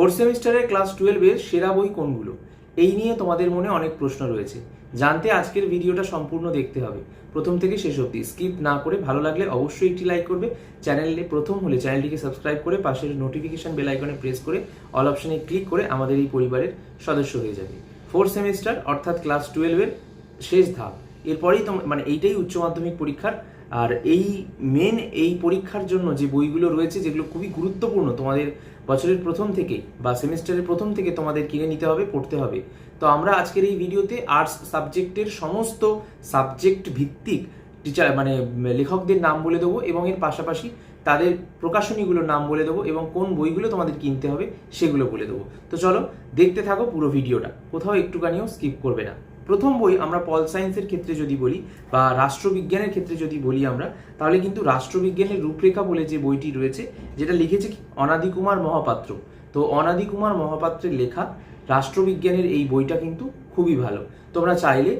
Fourth সেমিস্টারের class টুয়েলভের সেরা বই কোনগুলো? এই নিয়ে তোমাদের মনে অনেক প্রশ্ন রয়েছে। জানতে আজকের ভিডিওটা সম্পূর্ণ দেখতে হবে। প্রথম থেকে শেষ অবধি স্কিপ না করে ভালো লাগলে অবশ্যই একটি লাইক করবে। চ্যানেলে প্রথম হলে চ্যানেলটিকে সাবস্ক্রাইব করে পাশের নোটিফিকেশন বেল আইকনে প্রেস করে অল অপশনে ক্লিক করে আমাদের এই পরিবারের সদস্য হয়ে যাবে। ফোর্থ সেমিস্টার অর্থাৎ ক্লাস টুয়েলভের শেষ ধাপ। এরপরেই মানে এইটাই উচ্চ মাধ্যমিক পরীক্ষার আর এই মেন এই পরীক্ষার জন্য যে বইগুলো রয়েছে, যেগুলো খুবই গুরুত্বপূর্ণ তোমাদের বছরের প্রথম থেকে বা সেমিস্টারের প্রথম থেকে তোমাদের কিনে নিতে হবে, পড়তে হবে। তো আমরা আজকের এই ভিডিওতে আর্টস সাবজেক্টের সমস্ত সাবজেক্ট ভিত্তিক টিচার মানে লেখকদের নাম বলে দেবো এবং এর পাশাপাশি তাদের প্রকাশনীগুলোর নাম বলে দেবো এবং কোন বইগুলো তোমাদের কিনতে হবে সেগুলো বলে দেবো। তো চলো দেখতে থাকো পুরো ভিডিওটা, কোথাও একটুখানিও স্কিপ করবে না। প্রথম বই আমরা পল সায়েন্সের ক্ষেত্রে যদি বলি বা রাষ্ট্রবিজ্ঞানের ক্ষেত্রে যদি বলি আমরা, তাহলে কিন্তু রাষ্ট্রবিজ্ঞানের রূপরেখা বলে যে বইটি রয়েছে, যেটা লিখেছে কি? অনাদি কুমার মহাপাত্র তো অনাদি কুমার মহাপাত্রের লেখা রাষ্ট্রবিজ্ঞানের এই বইটা কিন্তু খুবই ভালো তোমরা চাইলে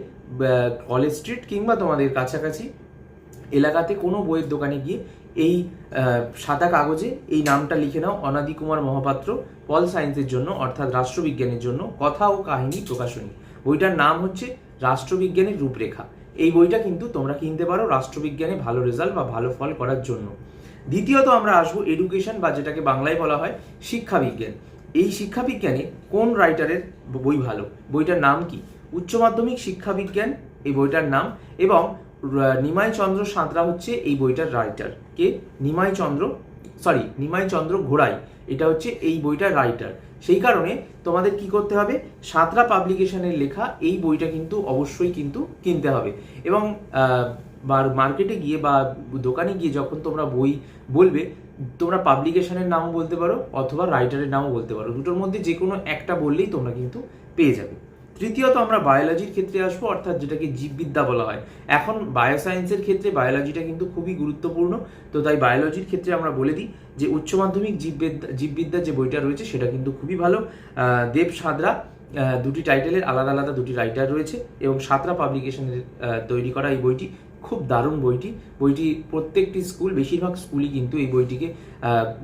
কলেজ স্ট্রিট কিংবা তোমাদের কাছাকাছি এলাকাতে কোনো বইয়ের দোকানে গিয়ে এই সাদা কাগজে এই নামটা লিখে নাও, অনাদি কুমার মহাপাত্র, পল সায়েন্সের জন্য, অর্থাৎ রাষ্ট্রবিজ্ঞানের জন্য, কথা ও কাহিনী প্রকাশনী বইটার নাম হচ্ছে রাষ্ট্রবিজ্ঞানের রূপরেখা। এই বইটা কিন্তু তোমরা কিনতে পারো রাষ্ট্রবিজ্ঞানে ভালো রেজাল্ট বা ভালো ফল করার জন্য। দ্বিতীয়ত আমরা আসব এডুকেশন বা যেটাকে বাংলায় বলা হয় শিক্ষাবিজ্ঞান। এই শিক্ষাবিজ্ঞানে কোন রাইটারের বই ভালো? বইটার নাম কি? উচ্চ মাধ্যমিক শিক্ষাবিজ্ঞান, এই বইটার নাম, এবং নিমাই চন্দ্র সাঁতরা হচ্ছে এই বইটার রাইটার কে? নিমাই চন্দ্র সরি নিমাই চন্দ্র ঘোড়াই। এটা হচ্ছে এই বইটার রাইটার সেই কারণে তোমাদের কি করতে হবে? সাঁতরা পাবলিকেশনের লেখা এই বইটা কিন্তু অবশ্যই কিন্তু কিনতে হবে। এবং মার্কেটে গিয়ে বা দোকানে গিয়ে যখন তোমরা বই বলবে, তোমরা পাবলিকেশনের নামও বলতে পারো অথবা রাইটারের নামও বলতে পারো। দুটোর মধ্যে যে কোনো একটা বললেই তোমরা কিন্তু পেয়ে যাবে। তৃতীয়ত আমরা বায়োলজির ক্ষেত্রে আসব, অর্থাৎ যেটাকে জীববিদ্যা বলা হয়। এখন বায়োসায়েন্সের ক্ষেত্রে বায়োলজিটা কিন্তু খুবই গুরুত্বপূর্ণ। তো তাই বায়োলজির ক্ষেত্রে আমরা বলে দিই যে উচ্চ মাধ্যমিক জীববিদ্যা জীববিদ্যা যে বইটা রয়েছে সেটা কিন্তু খুবই ভালো। দেব সাঁতরা দুটি টাইটেলের আলাদা আলাদা দুটি রাইটার রয়েছে এবং সাঁতরা পাবলিকেশনের তৈরি করা এই বইটি। খুব দারুণ বইটি। বইটি প্রত্যেকটি স্কুল, বেশিরভাগ স্কুলই কিন্তু এই বইটিকে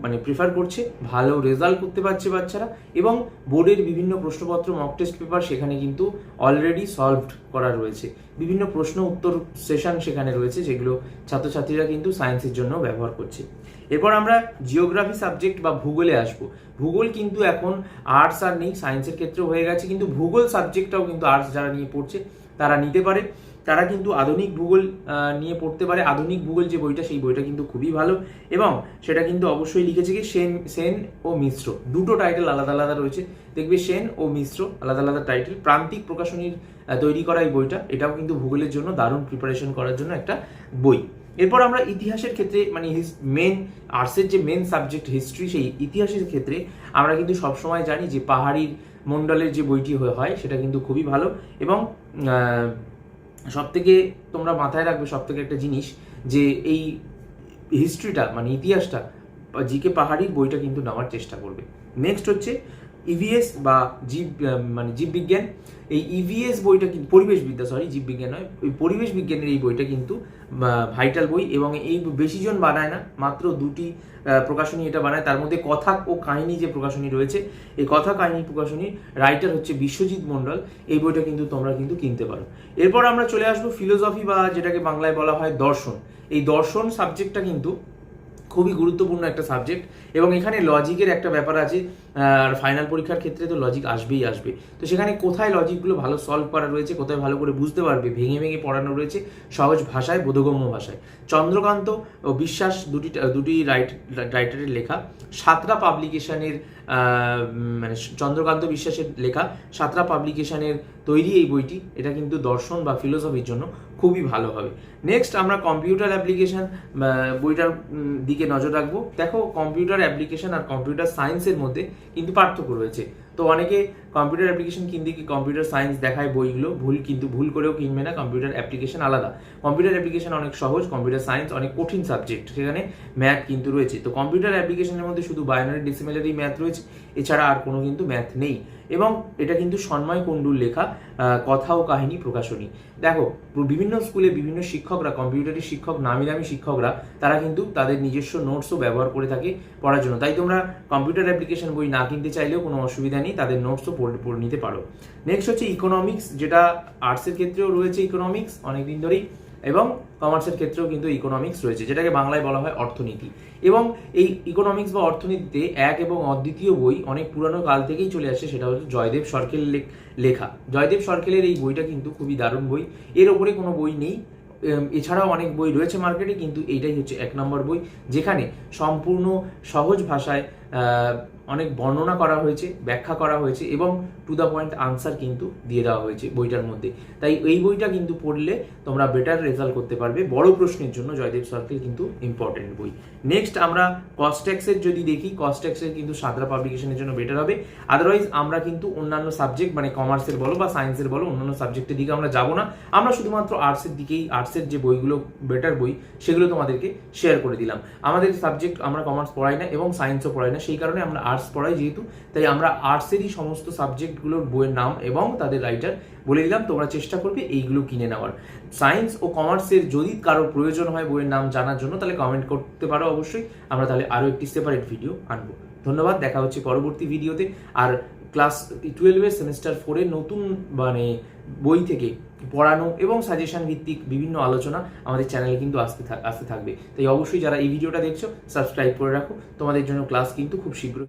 মানে প্রেফার করছে। ভালো রেজাল্ট করতে পারছে বাচ্চারা এবং বোর্ডের বিভিন্ন প্রশ্নপত্র মক টেস্ট পেপার সেখানে কিন্তু অলরেডি সলভড করা রয়েছে। বিভিন্ন প্রশ্ন উত্তর সেশন সেখানে রয়েছে, যেগুলো ছাত্রছাত্রীরা কিন্তু সায়েন্সের জন্য ব্যবহার করছে। এরপর আমরা জিওগ্রাফি সাবজেক্ট বা ভূগোলে আসব। ভূগোল কিন্তু এখন আর্টস আর নেই সায়েন্সের ক্ষেত্রেও হয়ে গেছে, কিন্তু ভূগোল সাবজেক্টটাও কিন্তু আর্টস যারা নিয়ে পড়ছে তারা নিতে পারে। তারা কিন্তু আধুনিক ভূগোল নিয়ে পড়তে পারে। আধুনিক ভূগোল যে বইটা, সেই বইটা কিন্তু খুবই ভালো। এবং সেটা কিন্তু অবশ্যই লিখেছে কি? সেন সেন ও মিশ্র। দুটো টাইটেল আলাদা আলাদা রয়েছে। দেখবে সেন ও মিশ্র, আলাদা আলাদা টাইটেল প্রান্তিক প্রকাশনীর তৈরি করা এই বইটা। এটাও কিন্তু ভূগোলের জন্য দারুণ প্রিপারেশন করার জন্য একটা বই। এরপর আমরা ইতিহাসের ক্ষেত্রে মানে মেন আর্টসের যে মেন সাবজেক্ট হিস্ট্রি সেই ইতিহাসের ক্ষেত্রে আমরা কিন্তু সবসময় জানি যে পাহাড়ির মণ্ডলের যে বইটি হয়, সেটা কিন্তু খুবই ভালো। এবং সব থেকে তোমরা মাথায় রাখবে সব থেকে একটা জিনিস যে এই হিস্ট্রিটা মানে ইতিহাসটা জিকে পাহাড়ি বইটা কিন্তু নেওয়ার চেষ্টা করবে। নেক্সট হচ্ছে ইভিএস বা জীব মানে জীববিজ্ঞান, এই ইভিএস বইটা কিন্তু পরিবেশ বিদ্যা সরি জীববিজ্ঞান নয়, ওই পরিবেশ বিজ্ঞানের এই বইটা কিন্তু ভাইটাল বই এবং এই বেশি জন বানায় না, মাত্র দুটি প্রকাশনী এটা বানায়, তার মধ্যে কথা ও কাহিনী যে প্রকাশনী রয়েছে, এই কথা, কাহিনী প্রকাশনীর রাইটার হচ্ছে বিশ্বজিৎ মণ্ডল, এই বইটা কিন্তু তোমরা কিন্তু কিনতে পারো। এরপর আমরা চলে আসব ফিলোসফি বা যেটাকে বাংলায় বলা হয় দর্শন। এই দর্শন সাবজেক্টটা কিন্তু খুবই গুরুত্বপূর্ণ একটা সাবজেক্ট এবং এখানে লজিকের একটা ব্যাপার আছে আর ফাইনাল পরীক্ষার ক্ষেত্রে তো লজিক আসবেই আসবে। তো সেখানে কোথায় লজিকগুলো ভালো সলভ করা রয়েছে, কোথায় ভালো করে বুঝতে পারবে, ভেঙে ভেঙে পড়ানো রয়েছে, সহজ ভাষায়, বোধগম্য ভাষায়। চন্দ্রকান্ত ও বিশ্বাস দুটি দুটি রাইট রাইটারের লেখা। সাতরা পাবলিকেশনের মানে চন্দ্রকান্ত বিশ্বাসের লেখা। সাতরা পাবলিকেশনের তৈরি এই বইটি, এটা কিন্তু দর্শন বা ফিলোসফির জন্য খুবই ভালো হবে। নেক্সট আমরা কম্পিউটার অ্যাপ্লিকেশন বইটার দিকে নজর রাখব। দেখো কম্পিউটার অ্যাপ্লিকেশন আর কম্পিউটার সায়েন্সের মধ্যে কিন্তু পার্থক্য রয়েছে। তো অনেকে কম্পিউটার অ্যাপ্লিকেশন কিনতে কি কম্পিউটার সায়েন্স দেখায় বইগুলো, ভুল কিন্তু ভুল করেও কিনবে না কম্পিউটার অ্যাপ্লিকেশন আলাদা। কম্পিউটার অ্যাপ্লিকেশন অনেক সহজ কম্পিউটার সায়েন্স অনেক কঠিন সাবজেক্ট সেখানে ম্যাথ কিন্তু রয়েছে। তো কম্পিউটার অ্যাপ্লিকেশনের মধ্যে শুধু বায়োনারি ডিসিমেলারি ম্যাথ রয়েছে, এছাড়া আর কোনো কিন্তু ম্যাথ নেই। এবং এটা কিন্তু সন্ময় কুণ্ডুর লেখা কথা ও কাহিনী প্রকাশনী। দেখো, বিভিন্ন স্কুলে বিভিন্ন শিক্ষকরা কম্পিউটারের শিক্ষক নামি দামি শিক্ষকরা, তারা কিন্তু তাদের নিজস্ব নোটসও ব্যবহার করে থাকে পড়ার জন্য। তাই তোমরা কম্পিউটার অ্যাপ্লিকেশন বই না কিনতে চাইলেও কোনো অসুবিধা নেই। তাদের নোটসও পড়ে নিতে পারো। নেক্সট হচ্ছে ইকোনমিক্স যেটা আর্টসের ক্ষেত্রেও রয়েছে ইকোনমিক্স অনেকদিন ধরেই, এবং কমার্সের ক্ষেত্রেও কিন্তু ইকোনমিক্স রয়েছে, যেটাকে বাংলায় বলা হয় অর্থনীতি। এবং এই ইকোনমিক্স বা অর্থনীতিতে এক এবং অদ্বিতীয় বই অনেক পুরানো কাল থেকেই চলে আসছে সেটা হচ্ছে জয়দেব সরকেল লেখা জয়দেব সরকেলের এই বইটা কিন্তু খুবই দারুণ বই। এর ওপরে কোনো বই নেই। এছাড়াও অনেক বই রয়েছে মার্কেটে কিন্তু এইটাই হচ্ছে এক নম্বর বই, যেখানে সম্পূর্ণ সহজ ভাষায় অনেক বর্ণনা করা হয়েছে, ব্যাখ্যা করা হয়েছে এবং টু দ্য পয়েন্ট আনসার কিন্তু দিয়ে দেওয়া হয়েছে বইটার মধ্যে। তাই এই বইটা কিন্তু পড়লে তোমরা বেটার রেজাল্ট করতে পারবে। বড় প্রশ্নের জন্য জয়দেব সার্কেল কিন্তু ইম্পর্টেন্ট বই। নেক্সট আমরা কস্টেক্সের যদি দেখি কস্টেক্সের কিন্তু সাদরা পাবলিকেশনের জন্য বেটার হবে। আদারওয়াইজ আমরা কিন্তু অন্যান্য সাবজেক্ট মানে কমার্সের বলো বা সায়েন্সের বলো, অন্যান্য সাবজেক্টের দিকে আমরা যাব না। আমরা শুধুমাত্র আর্টসের দিকেই আর্টসের যে বইগুলো বেটার বই, সেগুলো তোমাদেরকে শেয়ার করে দিলাম। আমাদের সাবজেক্ট আমরা কমার্স পড়াই না এবং সায়েন্সও পড়াই না সেই কারণে আমরা আর্টস পড়াই যেহেতু, তাই আমরা আর্টসেরই সমস্ত সাবজেক্টগুলোর বইয়ের নাম এবং তাদের রাইটার বলে দিলাম, তোমরা চেষ্টা করবে এইগুলো কিনে নেওয়ার। সায়েন্স ও কমার্সের যদি কারও প্রয়োজন হয় বইয়ের নাম জানার জন্য, তাহলে কমেন্ট করতে পারো অবশ্যই। আমরা তাহলে আরও একটি সেপারেট ভিডিও আনব। ধন্যবাদ, দেখা হচ্ছে পরবর্তী ভিডিওতে আর ক্লাস টুয়েলভের সেমিস্টার ফোরে নতুন মানে বই থেকে পড়ানো এবং সাজেশন ভিত্তিক বিভিন্ন আলোচনা আমাদের চ্যানেলে কিন্তু আসতে আসতে থাকবে। তাই অবশ্যই যারা এই ভিডিওটা দেখছ সাবস্ক্রাইব করে রাখো। তোমাদের জন্য ক্লাস কিন্তু খুব শীঘ্র